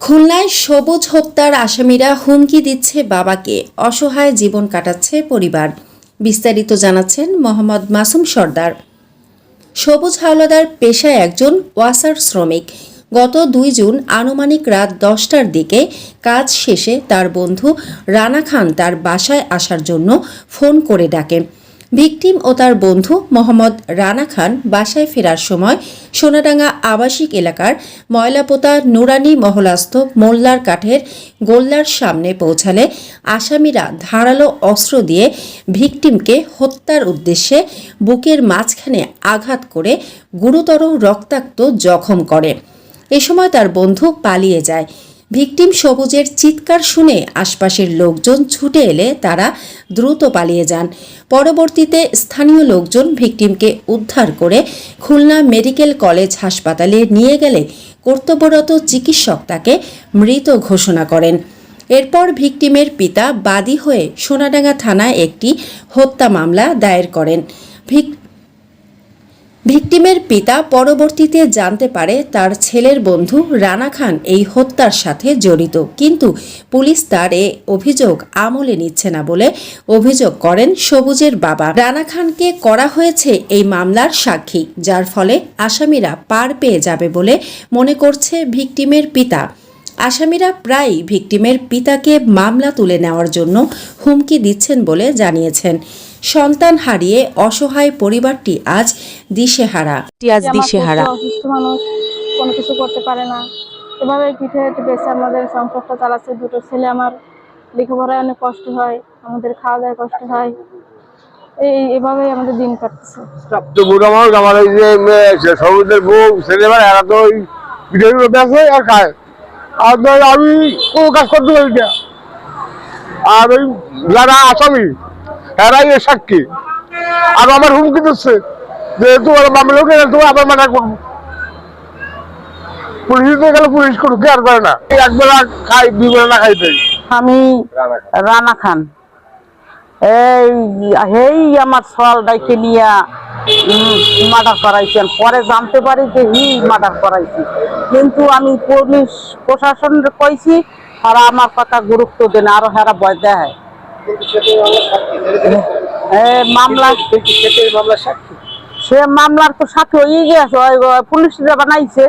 খুলনায় সবুজ হত্যার আসামিরা হুমকি দিচ্ছে বাবাকে। অসহায় জীবন কাটাচ্ছে পরিবার। বিস্তারিত জানাচ্ছেন মোহাম্মদ মাসুম সর্দার। সবুজ হাওলাদার পেশায় একজন ওয়াসার শ্রমিক। গত দুই জুন আনুমানিক রাত দশটার দিকে কাজ শেষে তার বন্ধু রানা খান তার বাসায় আসার জন্য ফোন করে ডাকেন। ভিকটিম ও তার বন্ধু মোহাম্মদ রানা খান বাসায় ফেরার সময় সোনাডাঙ্গা আবাসিক এলাকার ময়লাপোতা নুরানি মহলাস্থ মোল্লার কাঠের গোল্লার সামনে পৌঁছালে আসামিরা ধারালো অস্ত্র দিয়ে ভিকটিমকে হত্যার উদ্দেশ্যে বুকের মাঝখানে আঘাত করে গুরুতর রক্তাক্ত জখম করে। এ সময় তার বন্ধু পালিয়ে যায়। ভিকটিম সবুজের চিৎকার শুনে আশপাশের লোকজন ছুটে এলে তারা দ্রুত পালিয়ে যান। পরবর্তীতে স্থানীয় লোকজন ভিকটিমকে উদ্ধার করে খুলনা মেডিকেল কলেজ হাসপাতালে নিয়ে গেলে কর্তব্যরত চিকিৎসক তাকে মৃত ঘোষণা করেন। এরপর ভিকটিমের পিতা বাদী হয়ে সোনাডাঙ্গা থানায় একটি হত্যা মামলা দায়ের করেন। ভিক ভিকটিমের পিতা পরবর্তীতে জানতে পারে তার ছেলের বন্ধু রানা খান এই হত্যার সাথে জড়িত। কিন্তু পুলিশ তার এ অভিযোগ আমলে নিচ্ছে না বলে অভিযোগ করেন সবুজের বাবা। রানা খানকে করা হয়েছে এই মামলার সাক্ষী, যার ফলে আসামিরা পার পেয়ে যাবে বলে মনে করছে ভিকটিমের পিতা। আসামিরা প্রায়ই ভিকটিমের পিতাকে মামলা তুলে নেওয়ার জন্য হুমকি দিচ্ছেন বলে জানিয়েছেন। সন্তান হারিয়ে অসহায় পরিবারটি আজ দিশেহারা। আজ দিশেহারা। অসুস্থ মানুষ কোনো কিছু করতে পারে না। এভাবে পিঠে বেঁচে আমাদের সংসারটা চালাচ্ছে। দুটো ছেলে আমার লেখাপড়ায় অনেক কষ্ট হয় আমাদের খাওয়া দাওয়ায় কষ্ট হয়। এই এভাবেই আমাদের দিন কাটতেছে। তো বুড়ো মানুষ আমার ওই যে সবুজের বউ ছেলেমেয়েরা এরা তো ওই পিঠের উপর বেঁচে আর খায়। আর আমি কোনো কাজ করতে পারি না। আর ওই যারা আসামি এরাই এর সাক্ষী। আর আমার হুমকি দিচ্ছে যে তোমার মামলা গেলে তোমার আবার মানা করব। পুলিশ গেলে পুলিশ করুক আর করে না। একবেলা খাই দুই বেলা না খাইতে আমি রানা খান। এই এই আমার সল ডাইকে নিয়া মার্ডার করাইছেন। পরে জানতে পারি যে হি মার্ডার করাইছি। কিন্তু আমি পুলিশ প্রশাসন কইছি তারা আমার কথা গুরুত্ব দেন আরও হেরা ভয় দেয় এ, মামলা সে মামলার তো সাথে হয়ে গেছে ওই পুলিশ বানাইছে